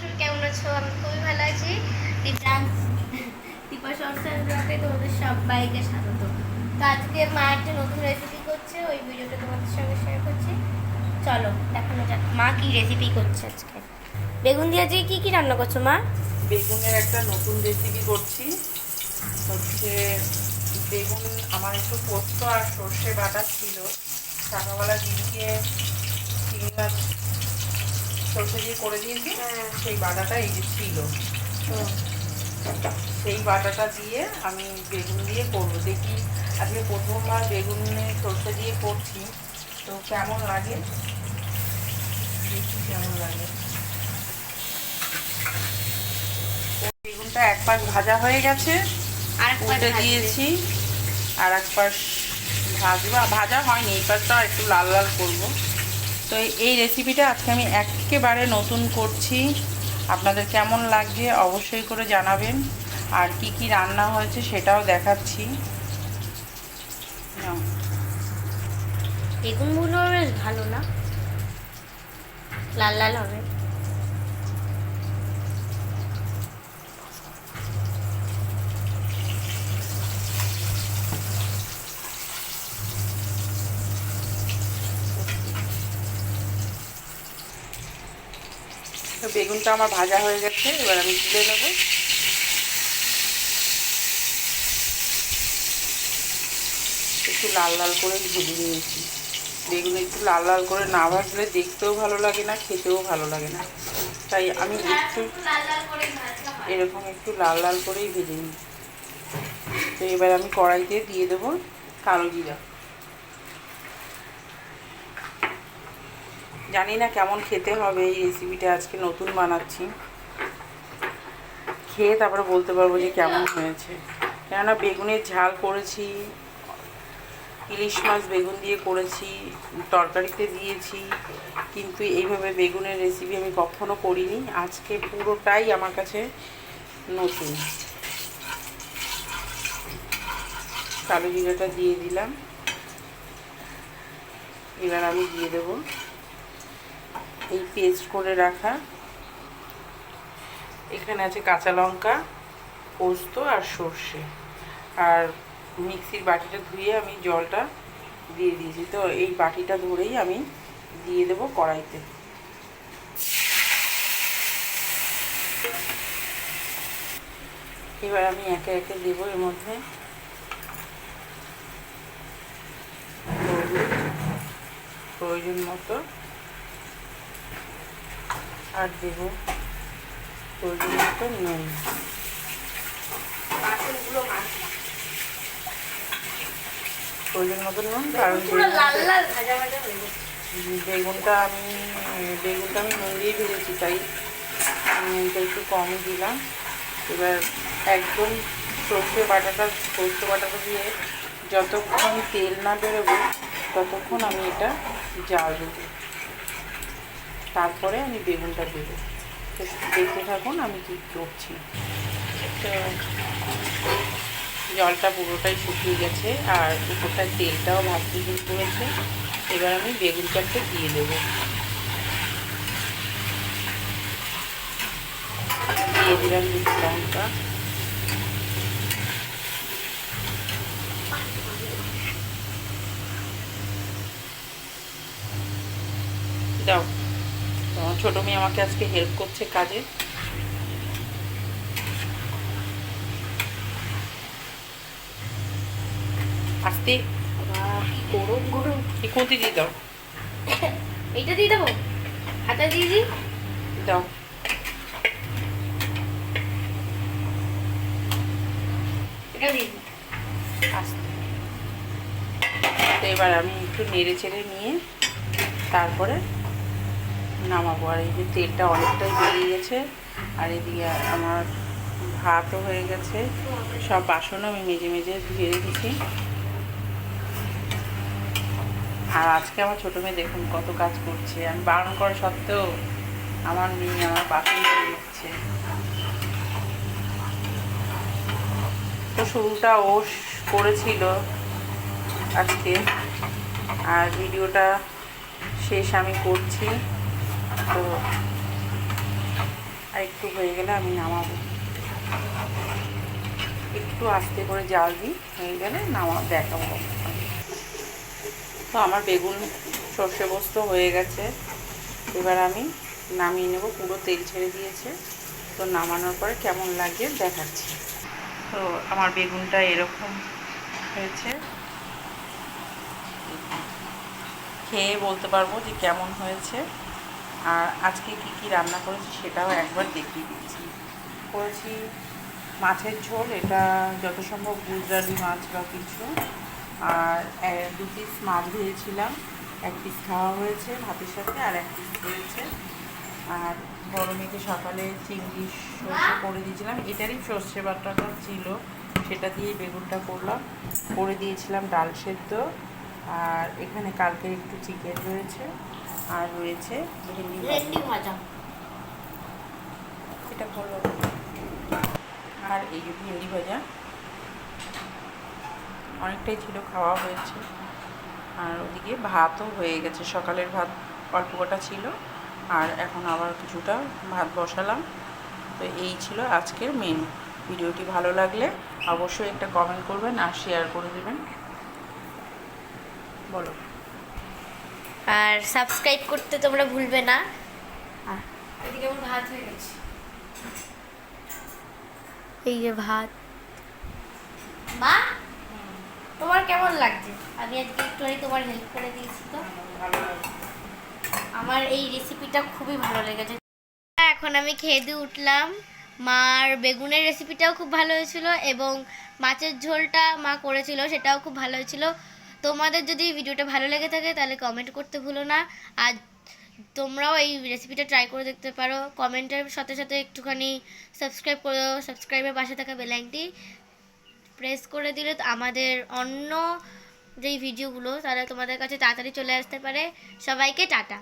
নমস্কার কেমন আছো? আমি খুবই ভালো আছি। দীপা সরসার তোমাদের সবাইকে স্বাগত। তো আজকে মা একটা নতুন রেসিপি করছে, ওই ভিডিওটা তোমাদের সঙ্গে শেয়ার করছি। চলো, দেখানো যাক, মা কি রেসিপি করছে আজকে? বেগুন দিয়ে আজকে কি কি রান্না করছ, মা? বেগুনের একটা নতুন রেসিপি করছি। হচ্ছে বেগুন, আমার একটু পোস্ত আর সর্ষে বাটা ছিল। চিংড়ি মাছ সর্ষে দিয়ে করে দিয়েছি। হ্যাঁ। সেই বাটাটা এই যে ছিল। সেই বাটাটা দিয়ে আমি বেগুন দিয়ে করব। দেখি আজকে প্রথমবার বেগুনে সর্ষে দিয়ে করছি। তো কেমন লাগে? দেখি কেমন লাগে। বেগুনটা এক পাশ ভাজা হয়ে গেছে। আর উল্টে দিয়েছি। আর এক পাশ ভাজবো ভাজা হয়নি। এই পাশটা একটু লাল লাল করব। তো এই- রেসিপিটা আজকে আমি একেবারে নতুন করছি। আপনাদের কেমন লাগবে অবশ্যই করে জানাবেন। আর কি কি রান্না হয়েছে সেটাও দেখাচ্ছি। এগুলো বেশ ভালো না? লাল লাল হবে। তো বেগুনটা আমার ভাজা হয়ে গেছে, এবার আমি তুলে নেব। একটু লাল লাল করে ভেজে নিয়েছি। বেগুন একটু লাল লাল করে না ভাজলে দেখতেও ভালো লাগে না, খেতেও ভালো লাগে না। তাই আমি একটু এরকম একটু লাল লাল করেই ভেজে নিই। তো এবার আমি কড়াইতে দিয়ে দেবো কালো জিরা। জানি না কেমন খেতে হবে এই রেসিপিটা আজকে নতুন বানাচ্ছি। খেয়ে তারপরে বলতে পারব যে কেমন হয়েছে। কেননা বেগুনের ঝাল করেছি, ইলিশ মাছ বেগুন দিয়ে করেছি, তরকারিতে দিয়েছি, কিন্তু এইভাবে বেগুনের রেসিপি আমি কখনো করিনি। আজকে পুরোটাই আমার কাছে নতুন। কালো জিরাটা দিয়ে দিলাম। এবার আমি দিয়ে দেবো এই পেস্ট করে রাখা। এখানে আছে কাঁচা লঙ্কা, পোস্ত আর সর্ষে। আর মিক্সির বাটিটা ধুয়ে আমি জলটা দিয়ে দিয়েছি। তো এই বাটিটা ধরেই আমি দিয়ে দেবো কড়াইতে। এবার আমি একে একে দেবো এর মধ্যে। প্রয়োজন মতো আর দেব প্রয়োজন মতো নুন প্রয়োজন মতো নুন কারণ বেগুনটা আমি বেগুনটা আমি নুন দিয়ে ভেজেছি তাই নুনটা একটু কমই দিলাম। এবার একদম সর্ষে বাটাটা সর্ষে বাটাটা দিয়ে যতক্ষণ তেল না বেরোবে ততক্ষণ আমি এটা জাল দেবো। তারপরে আমি বেগুনটা দেবো। তো দেখতে থাকুন, আমি কি করছি। তো জলটা পুরোটাই শুকিয়ে গেছে, আর উপরটার তেলটাও ভাজতে শুরু করেছে। এবার আমি বেগুন চারটে দিয়ে দেবো। দিয়ে দিলাম লঙ্কা। দাও। ছোটো মেয়ে আমাকে আজকে হেল্প করছে কাজে। আস্তে। কি গরম গরম। এই খুঁতি দিয়ে দাও। এইটা দিয়ে দেবো? হাতা দিয়ে দিই? দাও। এটা দিয়ে আস্তে। তো এবার আমি একটু নেড়ে চেড়ে নিয়ে তারপরে নামাবো। আর এই যে তেলটা অনেকটাই বেরিয়ে গেছে, আর এদিকে আমার ভাতও হয়ে গেছে। সব বাসনও আমি মেজে মেজে ধুয়ে রেখেছি। আর আজকে আমার ছোটো মেয়ে দেখুন কত কাজ করছে। আমি বারণ করা সত্ত্বেও আমার মেয়ে আমার বাসন ধুয়ে দিচ্ছে তো শুরুটা ও করেছিল আজকে। আর ভিডিওটা শেষ আমি করছি। তো আর একটু হয়ে গেলে আমি নামাবো। একটু আস্তে করে জাল দিই, হয়ে গেলে নামা, দেখাবো তো আমার বেগুন সর্ষে পোস্ত হয়ে গেছে। এবার আমি নামিয়ে নেব, পুরো তেল ছেড়ে দিয়েছে। তো নামানোর পরে কেমন লাগে দেখাচ্ছি। তো আমার বেগুনটা এরকম হয়েছে। খেয়ে বলতে পারব যে কেমন হয়েছে। আর আজকে কি কি রান্না করেছি সেটাও একবার দেখিয়ে দিয়েছি করেছি মাছের ঝোল, এটা যত সম্ভব গুজরাটি মাছ বা কিছু। আর দু পিস মাছ ভেজেছিলাম এক পিস খাওয়া হয়েছে ভাতের সাথে আর এক পিস রয়েছে। আর বড় মেয়েকে সকালে চিংড়ি সর্ষে করে দিয়েছিলাম। এটারই সর্ষে বাটাটা ছিল, সেটা দিয়ে বেগুনটা করলাম। করে দিয়েছিলাম ডাল সেদ্ধ। আর এখানে কালকে একটু চিকেন রয়েছে। আর রয়েছে ভেন্ডি ভাজা। ভেন্ডি ভাজা। এটা হলো আর এই যে ভেন্ডি ভাজা অনেকটাই ছিল খাওয়া হয়েছে। আর ওদিকে ভাতও হয়ে গেছে সকালের ভাত অল্প কটা ছিল। আর এখন আবার কিছুটা ভাত বসালাম। তো এই ছিল আজকের মেনু ভিডিওটি ভালো লাগলে অবশ্যই একটা কমেন্ট করবেন আর শেয়ার করে দেবেন। বলো। আর সাবস্ক্রাইব করতে তোমরা ভুলবে না। এদিকে আমার ভাত হয়ে গেছে। এই যে ভাত। মা তোমার কেমন লাগছে? আমি আজকে একটুখানি তোমার হেল্প করে দিয়েছি তো। আমার এই রেসিপিটা খুবই ভালো লেগেছে। এখন আমি খেয়ে দিয়ে উঠলাম। মার বেগুনের রেসিপিটাও খুব ভালো হয়েছিল এবং মাছের ঝোলটা মা করেছিল সেটাও খুব ভালো হয়েছিল। তোমাদের যদি ভিডিওটা ভালো লেগে থাকে, তাহলে কমেন্ট করতে ভুলো না। আর তোমরাও এই রেসিপিটা ট্রাই করে দেখতে পারো। কমেন্টের সাথে সাথে একটুখানি সাবস্ক্রাইব করো সাবস্ক্রাইবের পাশে থাকা বেলাইনটি প্রেস করে দিলে আমাদের অন্য যেই ভিডিওগুলো তারা তোমাদের কাছে তাড়াতাড়ি চলে আসতে পারে। সবাইকে টাটা।